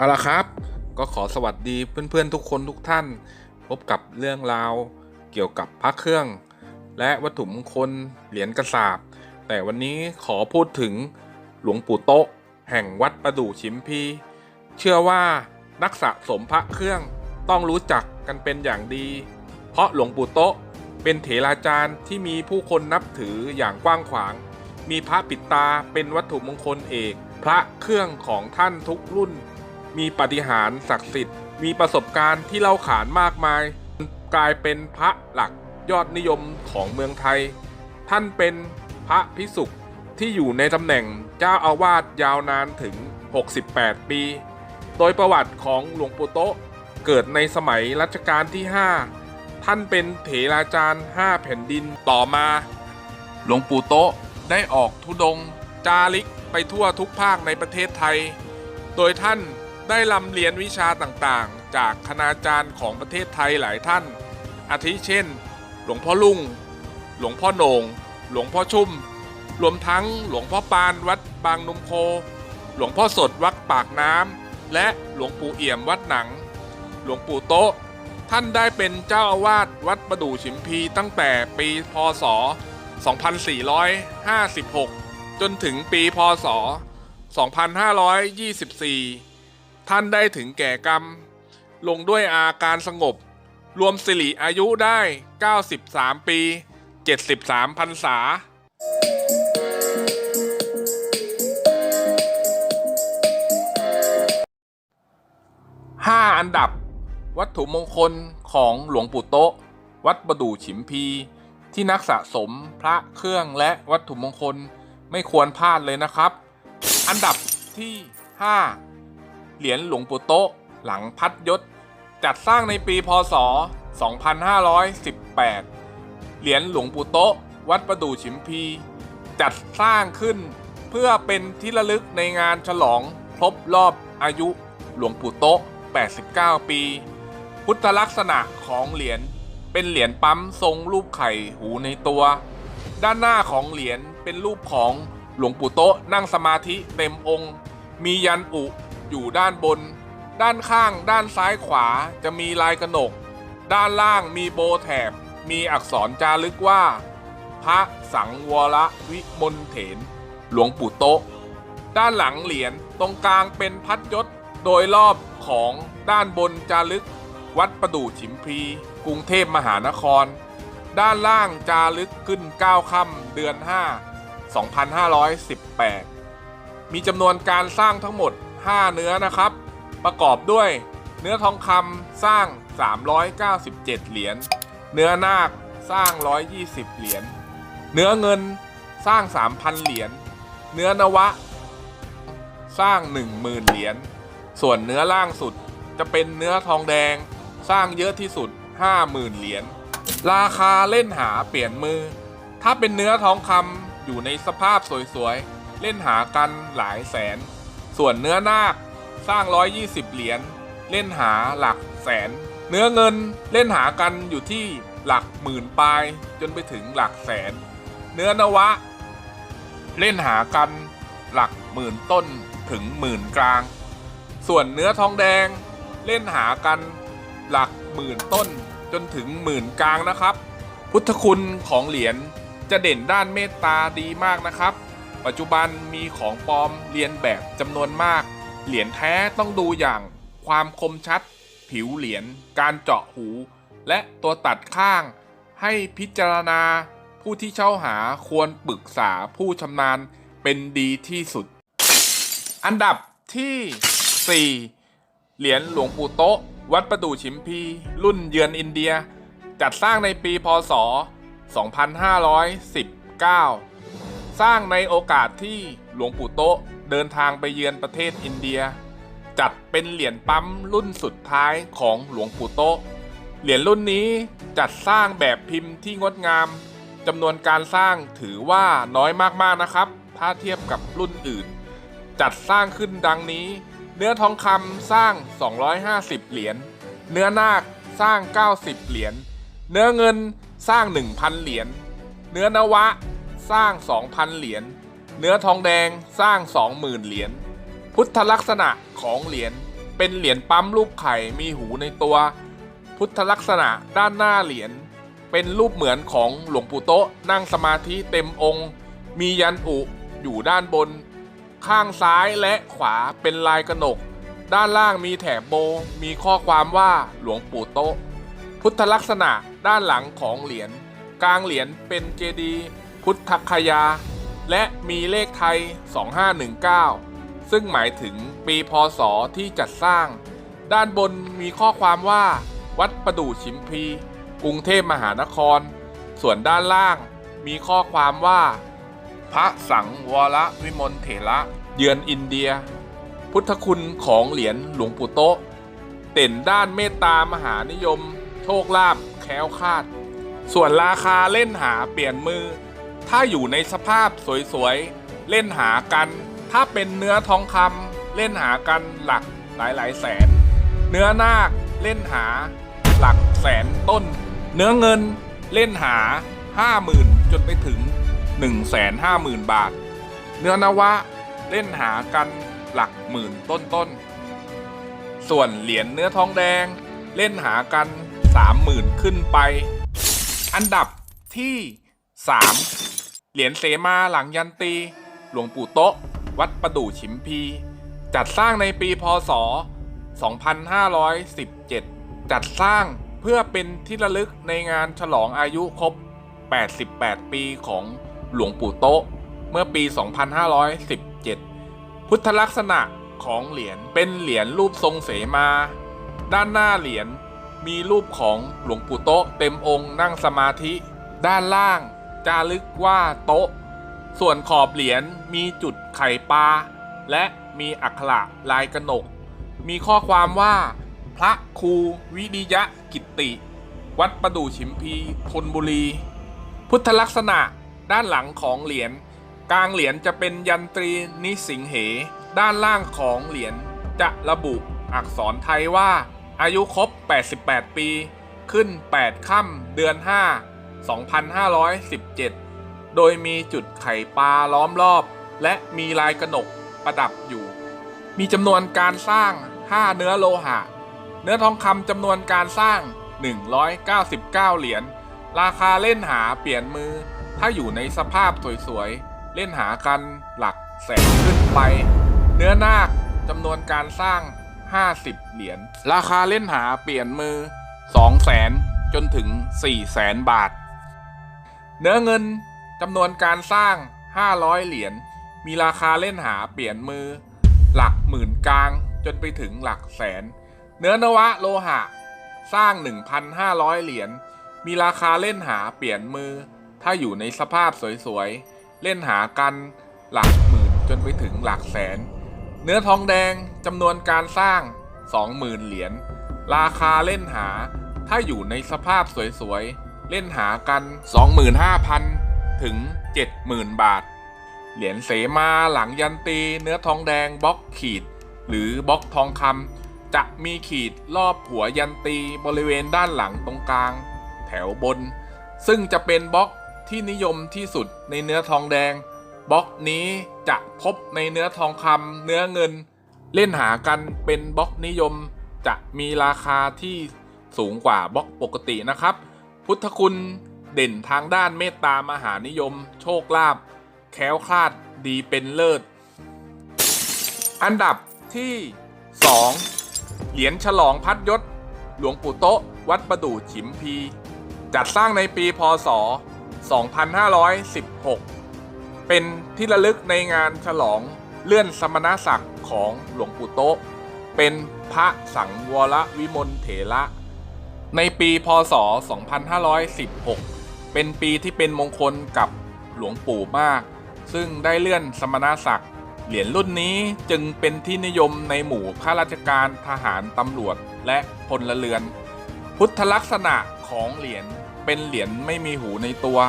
เอาละครับ ก็ขอสวัสดีเพื่อนๆทุกคนทุกท่าน พบกับเรื่องราวเกี่ยวกับพระเครื่อง และวัตถุมงคลเหรียญกระสาบ แต่วันนี้ขอพูดถึงหลวงปู่โต๊ะ แห่งวัดประดู่ชิมพี เชื่อว่านักสะสมพระเครื่องต้องรู้จักกันเป็นอย่างดี เพราะหลวงปู่โต๊ะเป็นเถราจารย์ที่มีผู้คนนับถืออย่างกว้างขวาง มีพระปิดตาเป็นวัตถุมงคลเอก พระเครื่องของท่านทุกรุ่น มีปฏิหารศักดิ์สิทธิ์ มีประสบการณ์ที่เล่าขานมากมาย กลายเป็นพระหลักยอดนิยมของเมืองไทย ท่านเป็นพระพิสุกที่อยู่ในตำแหน่งเจ้าอาวาสยาวนานถึง 68 ปี โดยประวัติของหลวงปู่โตะเกิดในสมัยรัชกาลที่ 5 ท่านเป็นเถราจารย์ 5 แผ่นดินต่อมา หลวงปู่โตะได้ออกธุดง จาริกไปทั่วทุกภาคในประเทศไทย โดยท่าน ได้ลำเรียนวิชาต่างๆ จากคณาจารย์ของประเทศไทยหลายท่าน อาทิเช่น หลวงพ่อลุ่งหลวงพ่อโหนง หลวงพ่อชุ่ม รวมทั้งหลวงพ่อปานวัดบางนมโค หลวงพ่อสดวัดปากน้ำ และหลวงปู่เอี่ยมวัดหนัง หลวงปู่โต๊ะ ท่านได้เป็นเจ้าอาวาสวัดประดู่ฉิมพีตั้งแต่ปีพศ 2456 จนถึงปีพศ 2524 ท่านได้ถึงแก่กรรม ลงด้วยอาการสงบ รวมสิริอายุได้ 93 ปี 73พรรษา 5 อันดับ วัตถุมงคลของหลวงปู่โตะวัดประดู่ฉิมพี ที่นักสะสมพระเครื่องและวัตถุมงคลไม่ควรพลาดเลยนะครับ อันดับที่ 5 เหรียญหลวงปู่โต๊ะ หลังพัดยศ จัดสร้างในปีพศ 2518 เหรียญหลวงปู่โต๊ะ วัดประดู่ฉิมพี จัดสร้างขึ้นเพื่อเป็นที่ระลึกในงานฉลองครบรอบอายุหลวงปู่โต๊ะ 89 ปี พุทธลักษณะของเหรียญเป็นเหรียญปั๊มทรงรูปไข่หูในตัว ด้านหน้าของเหรียญเป็นรูปของหลวงปู่โต๊ะนั่งสมาธิเต็มองค์ มียันอุ อยู่ด้านบน ด้านข้างด้านซ้ายขวาจะมีลายกระหนก ด้านล่างมีโบแถบ มีอักษรจารึกว่า พระสังวรวิมลเถน หลวงปู่โต๊ะด้านหลังเหรียญตรงกลางเป็นพัดยศโดยรอบของด้านบนจารึก วัดประดู่ฉิมพีกรุงเทพมหานคร ด้านล่างจารึกขึ้น 9 ค่ำเดือน 5 2518 มีจำนวนการสร้างทั้งหมด 5 เนื้อนะครับ ประกอบด้วย เนื้อทองคำสร้าง 397 เหรียญ เนื้อนาคสร้าง 120 เหรียญ เนื้อเงินสร้าง 3,000 เหรียญ เนื้อนวะ สร้าง 10,000 เหรียญ ส่วนเนื้อล่างสุดจะเป็นเนื้อทองแดง สร้างเยอะที่สุด 50,000 เหรียญ ราคาเล่นหาเปลี่ยนมือ ถ้าเป็นเนื้อทองคำอยู่ในสภาพสวยๆ เล่นหากันหลายแสน ส่วนเนื้อนาคสร้าง 120 เหรียญเล่นหาหลักแสน เนื้อเงินเล่นหากันอยู่ที่หลักหมื่นปลายจนไปถึงหลักแสน เนื้อนวะ เล่นหากันหลักหมื่นต้นถึงหมื่นกลาง ส่วนเนื้อทองแดงเล่นหากันหลักหมื่นต้นจนถึงหมื่นกลางนะครับ พุทธคุณของเหรียญจะเด่นด้านเมตตาดีมากนะครับ ปัจจุบันมีของปลอมเรียนแบบจำนวนมาก เหรียญแท้ต้องดูอย่างความคมชัด ผิวเหรียญการเจาะหู และตัวตัดข้าง ให้พิจารณาผู้ที่เช่าหาควรปรึกษาผู้ชำนาญเป็นดีที่สุด อันดับที่ 4 เหรียญหลวงปู่โต๊ะวัดประดู่ฉิมพี รุ่นเยือนอินเดีย จัดสร้างในปีพศ 2519 สร้างในโอกาสที่หลวงปู่โต๊ะเดินทางไปเยือนประเทศอินเดีย จัดเป็นเหรียญปั๊มรุ่นสุดท้ายของหลวงปู่โต๊ะเหรียญรุ่นนี้จัดสร้างแบบพิมพ์ที่งดงามจำนวนการสร้างถือว่าน้อยมากๆนะครับ ถ้าเทียบกับรุ่นอื่น จัดสร้างขึ้นดังนี้ เนื้อทองคำสร้าง 250 เหรียญเนื้อนาคสร้าง 90 เหรียญเนื้อเงินสร้าง 1,000 เหรียญเนื้อนวะ สร้าง 2,000 เหรียญ เนื้อทองแดงสร้าง 20,000 เหรียญ พุทธลักษณะของเหรียญเป็นเหรียญปั๊มรูปไข่มีหูในตัว พุทธลักษณะด้านหน้าเหรียญเป็นรูปเหมือนของหลวงปู่โตะนั่งสมาธิเต็มองค์ มียันอุอยู่ด้านบน ข้างซ้ายและขวาเป็นลายกระหนก ด้านล่างมีแถบโบมีข้อความว่าหลวงปู่โตะพุทธลักษณะด้านหลังของเหรียญกลางเหรียญเป็นเจดีย์ พุทธคยา และมีเลขไทย 2519 ซึ่งหมายถึงปีพศที่จัดสร้าง ด้านบนมีข้อความว่า วัดประดู่ชิมพี กรุงเทพมหานคร ส่วนด้านล่างมีข้อความว่า พระสังวรวิมลเถระเยือนอินเดีย พุทธคุณของเหรียญหลวงปู่โตะเด่นด้านเมตตามหานิยม โชคลาภแคล้วคลาด ส่วนราคาเล่นหาเปลี่ยนมือ ถ้าอยู่ในสภาพสวยๆ เล่นหากัน ถ้าเป็นเนื้อทองคำเล่นหากันหลักหลายๆแสน เนื้อนาคเล่นหาหลักแสนต้น เนื้อเงินเล่นหา 50,000 จนไปถึง 150,000 บาท เนื้อนวะเล่นหากันหลักหมื่นต้นๆ ส่วนเหรียญเนื้อทองแดงเล่นหากัน 30,000 ขึ้นไป อันดับที่ 3 เหรียญเสมาหลังยันตี หลวงปู่โตะวัดประดู่ฉิมพี จัดสร้างในปีพศ 2517 จัดสร้างเพื่อเป็นที่ระลึกในงานฉลองอายุครบ 88 ปีของหลวงปู่โตะเมื่อปี 2517 พุทธลักษณะของเหรียญเป็นเหรียญรูปทรงเสมา ด้านหน้าเหรียญมีรูปของหลวงปู่โตะเต็มองค์นั่งสมาธิ ด้านล่าง จารึกว่าโต๊ะ ส่วนขอบเหรียญมีจุดไข่ปลาและมีอักขระลายกระหนก มีข้อความว่า พระครูวิริยะกิตติ วัดประดู่ฉิมพีธนบุรี พุทธลักษณะด้านหลังของเหรียญกลางเหรียญจะเป็นยันตรีนิสิงเห ด้านล่างของเหรียญจะระบุอักษรไทยว่า อายุครบ 88 ปี ขึ้น 8 ค่ำเดือน 5 2517 โดยมีจุดไข่ปลาล้อมรอบ และมีลายกระหนกประดับอยู่ มีจำนวนการสร้าง 5 เนื้อโลหะ เนื้อทองคำจำนวนการสร้าง 199 เหรียญ ราคาเล่นหาเปลี่ยนมือ ถ้าอยู่ในสภาพสวยๆ เล่นหากันหลักแสนขึ้นไป เนื้อนาคจำนวนการสร้าง 50 เหรียญ ราคาเล่นหาเปลี่ยนมือ2แสนจนถึง4แสนบาท เนื้อเงินจำนวนการสร้าง 500 เหรียญ มีราคาเล่นหาเปลี่ยนมือ หลักหมื่นกลางจนไปถึงหลักแสน เนื้อนวะโลหะ สร้าง 1,500 เหรียญ มีราคาเล่นหาเปลี่ยนมือ ถ้าอยู่ในสภาพสวยๆ เล่นหากันหลักหมื่นจนไปถึงหลักแสน เนื้อทองแดงจำนวนการสร้าง 20,000 เหรียญ ราคาเล่นหา ถ้าอยู่ในสภาพสวยๆ เล่นหากัน 25,000 ถึง 70,000 บาท เหรียญเสมาหลังยันตีเนื้อทองแดงบล็อกขีด หรือบล็อกทองคำจะมีขีดรอบหัวยันตีบริเวณด้านหลังตรงกลาง แถวบน ซึ่งจะเป็นบล็อกที่นิยมที่สุดในเนื้อทองแดงบล็อกนี้จะพบในเนื้อทองคำเนื้อเงิน เล่นหากันเป็นบล็อกนิยม จะมีราคาที่สูงกว่าบล็อกปกตินะครับ พุทธคุณเด่นทางด้านเมตตามหานิยม โชคลาภแคล้วคลาดดีเป็นเลิศ อันดับที่ 2 เหรียญฉลองพัดยศ หลวงปู่โตะวัดประดู่ฉิมพี จัดสร้างในปีพศ 2516 เป็นที่ระลึกในงานฉลองเลื่อนสมณศักดิ์ของหลวงปู่โตะเป็นพระสังวรวิมลเถระ ในปีพศ 2516 เป็นปีที่เป็นมงคลกับหลวงปู่มาก ซึ่งได้เลื่อนสมณศักดิ์ เหรียญรุ่นนี้จึงเป็นที่นิยมในหมู่ข้าราชการทหารตำรวจและพลเรือน พุทธลักษณะของเหรียญเป็นเหรียญไม่มีหูในตัว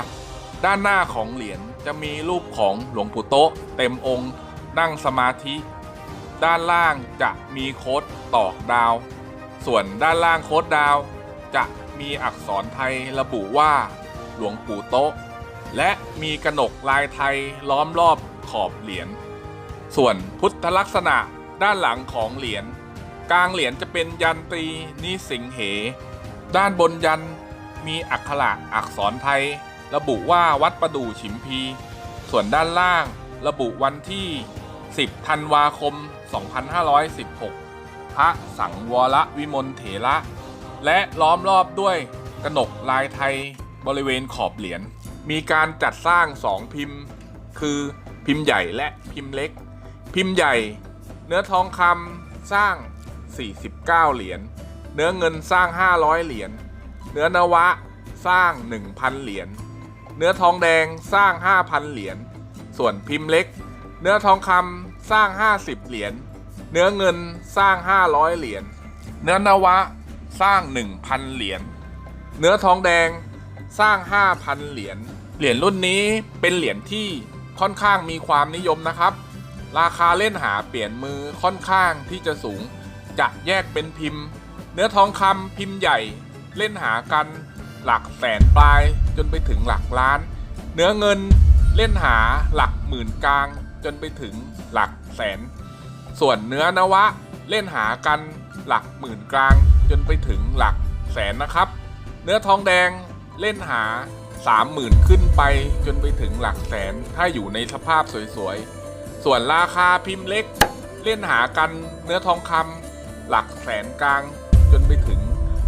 ด้านหน้าของเหรียญจะมีรูปของหลวงปู่โตะเต็มองค์นั่งสมาธิ ด้านล่างจะมีโค้ดตอกดาว ส่วนด้านล่างโค้ดดาว จะมีอักษรไทยระบุว่า หลวงปู่โตะและมีกระหนกลายไทยล้อมรอบขอบเหรียญ ส่วนพุทธลักษณะด้านหลังของเหรียญกลางเหรียญจะเป็นยันตรีนิสิงเห ด้านบนยันมีอักขระอักษรไทย ระบุว่าวัดประดู่ฉิมพี ส่วนด้านล่างระบุวันที่ 10 ธันวาคม 2516 พระสังวรวิมลเถระ และล้อมรอบด้วยกระหนกลายไทยบริเวณขอบเหรียญ มีการจัดสร้างสองพิมพ์ คือพิมพ์ใหญ่และพิมพ์เล็ก พิมพ์ใหญ่ เนื้อทองคำสร้าง 49 เหรียญ เนื้อเงินสร้าง 500 เหรียญ เนื้อนวะสร้าง 1,000 เหรียญ เนื้อทองแดงสร้าง 5,000 เหรียญ ส่วนพิมพ์เล็ก เนื้อทองคำสร้าง 50 เหรียญ เนื้อเงินสร้าง 500 เหรียญ เนื้อนวะ สร้าง 1,000 เหรียญ เนื้อทองแดงสร้าง 5,000 เหรียญ เหรียญรุ่นนี้เป็นเหรียญที่ค่อนข้างมีความนิยมนะครับ ราคาเล่นหาเปลี่ยนมือค่อนข้างที่จะสูง จะแยกเป็นพิมพ์ เนื้อทองคำพิมพ์ใหญ่เล่นหากันหลักแสนปลายจนไปถึงหลักล้าน เนื้อเงินเล่นหาหลักหมื่นกลาง จนไปถึงหลักแสน ส่วนเนื้อนวะเล่นหากันหลักหมื่นกลาง จนไปถึงหลักแสนนะครับ เนื้อทองแดงเล่นหา 30,000 ขึ้นไป จนไปถึงหลักแสนถ้าอยู่ในสภาพสวยๆ ส่วนราคาพิมพ์เล็ก เล่นหากันเนื้อทองคำหลักแสนกลาง จนไปถึง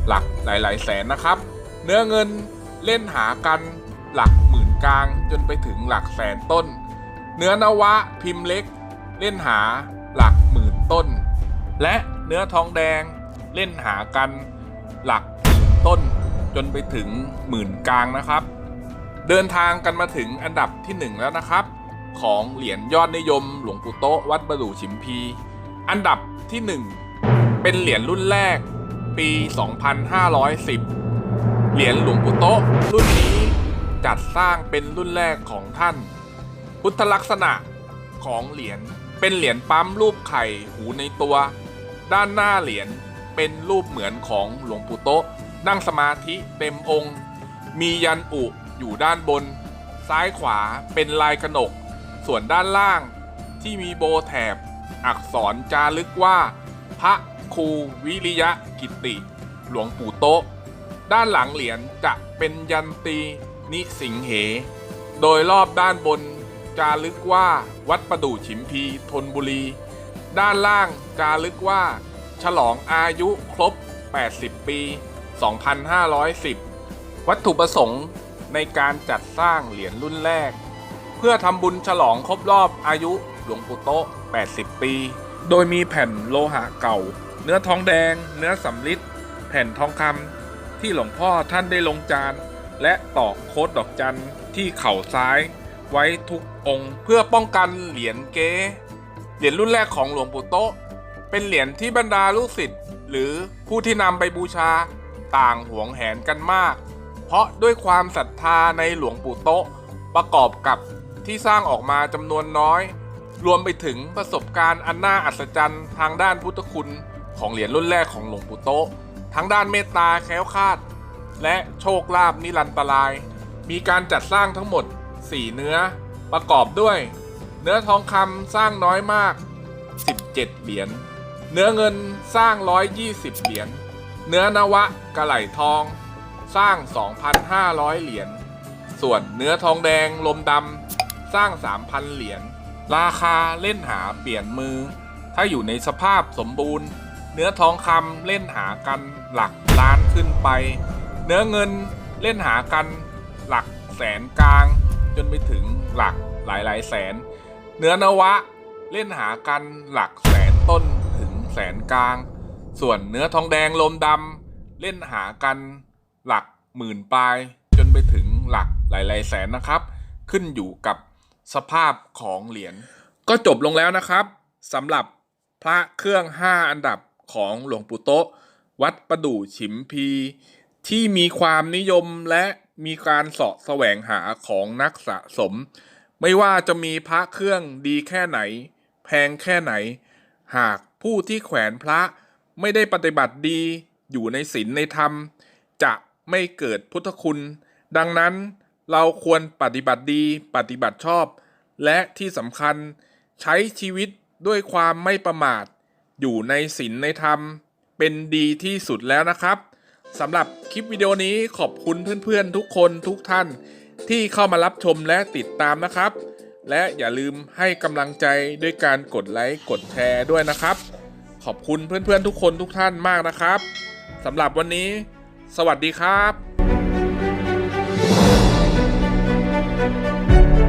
หลักหลายๆ แสนนะครับ เนื้อเงินเล่นหากันหลักหมื่นกลาง จนไปถึงหลักแสนต้น เนื้อนวะพิมพ์เล็ก เล่นหาหลักหมื่นต้น และเนื้อทองแดง เล่นหากันหลักต้นจนไปถึงหมื่นกลางนะครับ เดินทางกันมาถึงอันดับที่ 1 แล้วนะครับ ของเหรียญยอดนิยมหลวงปู่โตวัดประดู่ฉิมพี อันดับที่ 1 เป็นเหรียญรุ่นแรกปี 2510 เหรียญหลวงปู่โตรุ่นนี้จัดสร้างเป็นรุ่นแรกของท่าน พุทธลักษณะของเหรียญเป็นเหรียญปั๊มรูปไข่หูในตัว ด้านหน้าเหรียญ เป็นรูปเหมือนของหลวงปู่โตะนั่งสมาธิเต็มองค์ มียันอุอยู่ด้านบน ซ้ายขวาเป็นลายกระหนก ส่วนด้านล่างที่มีโบแถบ อักษรจารึกว่า พระครูวิริยะกิติ หลวงปู่โตะด้านหลังเหรียญจะเป็นยันตีนิสิงเห โดยรอบด้านบนจารึกว่าวัดประดู่ฉิมพีธนบุรี ด้านล่างจารึกว่า ฉลองอายุครบ 80 ปี 2510 วัตถุประสงค์ในการจัดสร้างเหรียญรุ่นแรก เพื่อทำบุญฉลองครบรอบอายุหลวงปู่โต๊ะ80 ปี โดยมีแผ่นโลหะเก่า เนื้อทองแดง เนื้อสำริดแผ่นทองคำที่หลวงพ่อท่านได้ลงจาน และตอกโคดดอกจันที่เข่าซ้ายไว้ทุกองค์ เพื่อป้องกันเหรียญเก๊เหรียญรุ่นแรกของหลวงปู่โต๊ะ เป็นเหรียญที่บรรดาลูกศิษย์หรือผู้ที่นำไปบูชาต่างหวงแหนกันมาก เพราะด้วยความศรัทธาในหลวงปู่โตะประกอบกับที่สร้างออกมาจำนวนน้อย รวมไปถึงประสบการณ์อันน่าอัศจรรย์ทางด้านพุทธคุณของเหรียญรุ่นแรกของหลวงปู่โตะทั้งด้านเมตตาแคล้วคลาด และโชคลาภนิรันตราย มีการจัดสร้างทั้งหมด 4 เนื้อประกอบด้วย เนื้อทองคำสร้างน้อยมาก 17 เหรียญ เนื้อเงินสร้าง 120 เหรียญ เนื้อนวะกระไหลทอง สร้าง 2,500 เหรียญ ส่วนเนื้อทองแดงลมดำสร้าง 3,000 เหรียญ ราคาเล่นหาเปลี่ยนมือ ถ้าอยู่ในสภาพสมบูรณ์ เนื้อทองคำเล่นหากันหลักล้านขึ้นไป เนื้อเงินเล่นหากันหลักแสนกลาง จนไปถึงหลักหลายหลายแสน เนื้อนวะเล่นหากันหลักแสนต้น แสนกลาง ส่วนเนื้อทองแดงลมดำเล่นหากันหลักหมื่นปลาย จนไปถึงหลักหลาย ๆ แสนนะครับ ขึ้นอยู่กับสภาพของเหรียญก็จบลงแล้วนะครับสำหรับพระเครื่อง 5 อันดับของหลวงปู่โตะวัดประดู่ฉิมพี ที่มีความนิยมและมีการเสาะแสวงหาของนักสะสม ไม่ว่าจะมีพระเครื่องดีแค่ไหน แพงแค่ไหน หาก ผู้ที่แขวนพระไม่ได้ปฏิบัติดีอยู่ในศีลในธรรม จะไม่เกิดพุทธคุณ ดังนั้นเราควรปฏิบัติดีปฏิบัติชอบ และที่สำคัญใช้ชีวิตด้วยความไม่ประมาท อยู่ในศีลในธรรม เป็นดีที่สุดแล้วนะครับสำหรับคลิปวิดีโอนี้ขอบคุณเพื่อนๆ ทุกคนทุกท่านที่เข้ามารับชมและติดตามนะครับ และอย่าลืมให้กำลังใจด้วยการกดไลค์กดแชร์ด้วยนะครับ ขอบคุณเพื่อนๆทุกคนทุกท่านมากนะครับสำหรับวันนี้ สวัสดีครับ